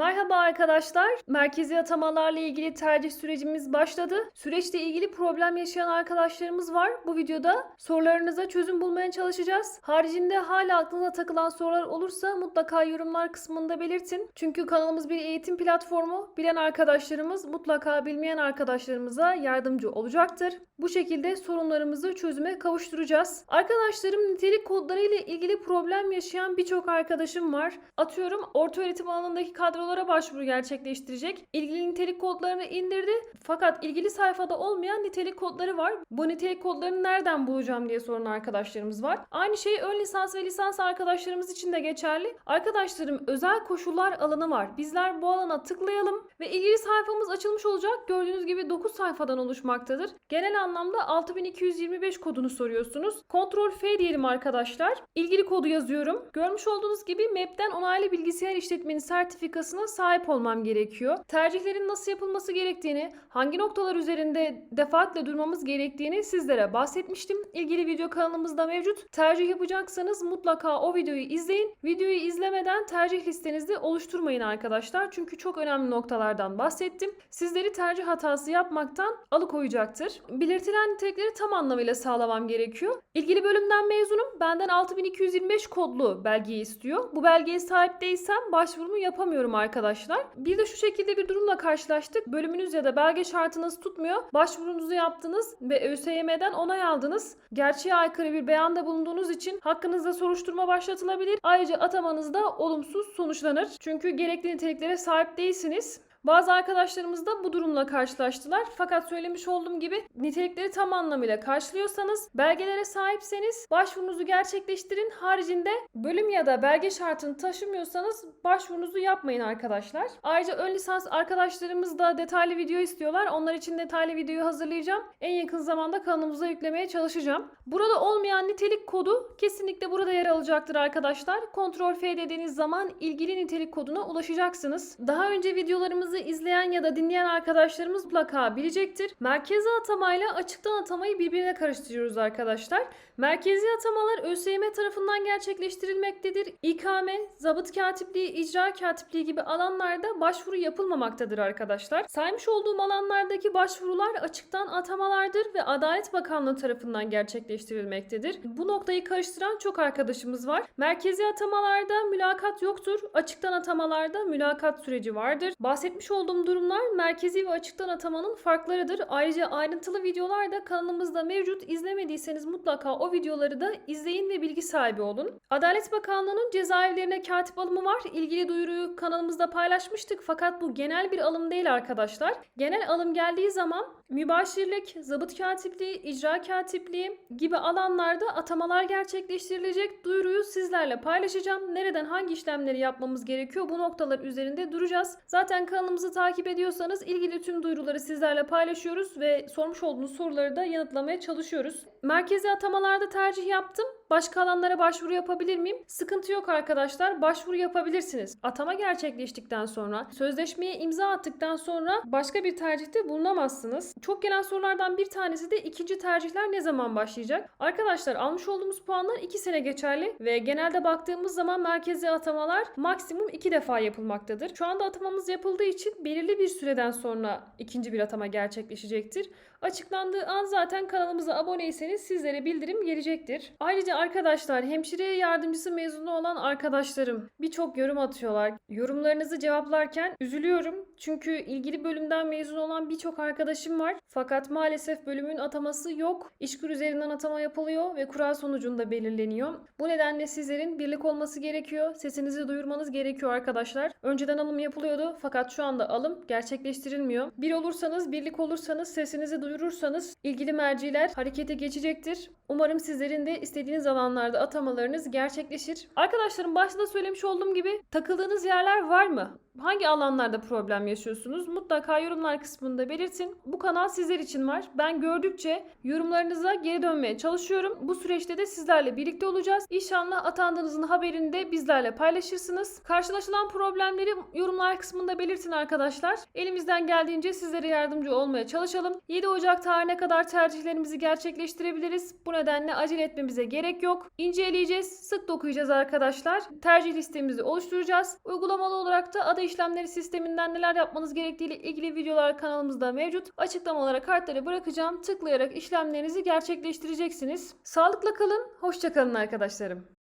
Merhaba arkadaşlar. Merkezi atamalarla ilgili tercih sürecimiz başladı. Süreçle ilgili problem yaşayan arkadaşlarımız var. Bu videoda sorularınıza çözüm bulmaya çalışacağız. Haricinde hala aklınıza takılan sorular olursa mutlaka yorumlar kısmında belirtin. Çünkü kanalımız bir eğitim platformu. Bilen arkadaşlarımız mutlaka bilmeyen arkadaşlarımıza yardımcı olacaktır. Bu şekilde sorunlarımızı çözüme kavuşturacağız. Arkadaşlarım nitelik kodları ile ilgili problem yaşayan birçok arkadaşım var. Atıyorum orta öğretim alanındaki kadrolara başvuru gerçekleştirecek. İlgili nitelik kodlarını indirdi. Fakat ilgili sayfada olmayan nitelik kodları var. Bu nitelik kodlarını nereden bulacağım diye soran arkadaşlarımız var. Aynı şey ön lisans ve lisans arkadaşlarımız için de geçerli. Arkadaşlarım özel koşullar alanı var. Bizler bu alana tıklayalım ve ilgili sayfamız açılmış olacak. Gördüğünüz gibi 9 sayfadan oluşmaktadır. Genel anlamda 6225 kodunu soruyorsunuz. Ctrl F diyelim arkadaşlar. İlgili kodu yazıyorum. Görmüş olduğunuz gibi MEP'ten onaylı bilgisayar işletmenin sertifikasına sahip olmam gerekiyor. Tercihlerin nasıl yapılması gerektiğini, hangi noktalar üzerinde defaatle durmamız gerektiğini sizlere bahsetmiştim. İlgili video kanalımızda mevcut. Tercih yapacaksanız mutlaka o videoyu izleyin. Videoyu izlemeden tercih listenizi oluşturmayın arkadaşlar. Çünkü çok önemli noktalardan bahsettim. Sizleri tercih hatası yapmaktan alıkoyacaktır. Belirtilen nitelikleri tam anlamıyla sağlamam gerekiyor. İlgili bölümden mezunum. Benden 6225 kodlu belgeyi istiyor. Bu belgeye sahip değilsem başvurumu yapamıyorum arkadaşlar. Bir de şu şekilde bir durumla karşılaştık. Bölümünüz ya da belge şartınız tutmuyor. Başvurunuzu yaptınız ve ÖSYM'den onay aldınız. Gerçeğe aykırı bir beyanda bulunduğunuz için hakkınızda soruşturma başlatılabilir. Ayrıca atamanız da olumsuz sonuçlanır. Çünkü gerekli niteliklere sahip değilsiniz. Bazı arkadaşlarımız da bu durumla karşılaştılar. Fakat söylemiş olduğum gibi nitelikleri tam anlamıyla karşılıyorsanız, belgelere sahipseniz başvurunuzu gerçekleştirin. Haricinde bölüm ya da belge şartını taşımıyorsanız başvurunuzu yapmayın arkadaşlar. Ayrıca ön lisans arkadaşlarımız da detaylı video istiyorlar. Onlar için detaylı videoyu hazırlayacağım. En yakın zamanda kanalımıza yüklemeye çalışacağım. Burada olmayan nitelik kodu kesinlikle burada yer alacaktır arkadaşlar. Ctrl F dediğiniz zaman ilgili nitelik koduna ulaşacaksınız. Daha önce videolarımız videolarımızı izleyen ya da dinleyen arkadaşlarımız mutlaka bilecektir. Merkezi atamayla açıktan atamayı birbirine karıştırıyoruz arkadaşlar. Merkezi atamalar ÖSYM tarafından gerçekleştirilmektedir. İKM, zabıt katipliği, icra katipliği gibi alanlarda başvuru yapılmamaktadır arkadaşlar. Saymış olduğum alanlardaki başvurular açıktan atamalardır ve Adalet Bakanlığı tarafından gerçekleştirilmektedir. Bu noktayı karıştıran çok arkadaşımız var. Merkezi atamalarda mülakat yoktur. Açıktan atamalarda mülakat süreci vardır. Bahsetmiş olduğum durumlar merkezi ve açıktan atamanın farklarıdır. Ayrıca ayrıntılı videolar da kanalımızda mevcut. İzlemediyseniz mutlaka o videoları da izleyin ve bilgi sahibi olun. Adalet Bakanlığı'nın cezaevlerine katip alımı var. İlgili duyuruyu kanalımızda paylaşmıştık fakat bu genel bir alım değil arkadaşlar. Genel alım geldiği zaman mübaşirlik, zabıt katipliği, icra katipliği gibi alanlarda atamalar gerçekleştirilecek. Duyuruyu sizlerle paylaşacağım. Nereden hangi işlemleri yapmamız gerekiyor bu noktalar üzerinde duracağız. Zaten kanalımızı takip ediyorsanız ilgili tüm duyuruları sizlerle paylaşıyoruz ve sormuş olduğunuz soruları da yanıtlamaya çalışıyoruz. Merkezi atamalarda tercih yaptım. Başka alanlara başvuru yapabilir miyim? Sıkıntı yok arkadaşlar. Başvuru yapabilirsiniz. Atama gerçekleştikten sonra, sözleşmeye imza attıktan sonra başka bir tercihte bulunamazsınız. Çok gelen sorulardan bir tanesi de ikinci tercihler ne zaman başlayacak? Arkadaşlar almış olduğumuz puanlar 2 sene geçerli ve genelde baktığımız zaman merkezi atamalar maksimum 2 defa yapılmaktadır. Şu anda atamamız yapıldığı için belirli bir süreden sonra ikinci bir atama gerçekleşecektir. Açıklandığı an zaten kanalımıza aboneyseniz sizlere bildirim gelecektir. Ayrıca arkadaşlar hemşire yardımcısı mezunu olan arkadaşlarım birçok yorum atıyorlar. Yorumlarınızı cevaplarken üzülüyorum. Çünkü ilgili bölümden mezun olan birçok arkadaşım var. Fakat maalesef bölümün ataması yok. İşkur üzerinden atama yapılıyor ve kura sonucunda belirleniyor. Bu nedenle sizlerin birlik olması gerekiyor. Sesinizi duyurmanız gerekiyor arkadaşlar. Önceden alım yapılıyordu fakat şu anda alım gerçekleştirilmiyor. Bir olursanız, birlik olursanız, sesinizi duyurursanız ilgili merciler harekete geçecektir. Umarım sizlerin de istediğiniz alanlarda atamalarınız gerçekleşir. Arkadaşlarım başta söylemiş olduğum gibi takıldığınız yerler var mı? Hangi alanlarda problem yaşıyorsunuz? Mutlaka yorumlar kısmında belirtin. Bu kanal sizler için var. Ben gördükçe yorumlarınıza geri dönmeye çalışıyorum. Bu süreçte de sizlerle birlikte olacağız. İnşallah atandığınızın haberini de bizlerle paylaşırsınız. Karşılaşılan problemleri yorumlar kısmında belirtin arkadaşlar. Elimizden geldiğince sizlere yardımcı olmaya çalışalım. 7 Ocak Ocak tarihine kadar tercihlerimizi gerçekleştirebiliriz. Bu nedenle acele etmemize gerek yok. İnceleyeceğiz, sık dokuyacağız arkadaşlar. Tercih listemizi oluşturacağız. Uygulamalı olarak da ada işlemleri sisteminden neler yapmanız gerektiği ile ilgili videolar kanalımızda mevcut. Açıklamalara kartları bırakacağım. Tıklayarak işlemlerinizi gerçekleştireceksiniz. Sağlıkla kalın, hoşça kalın arkadaşlarım.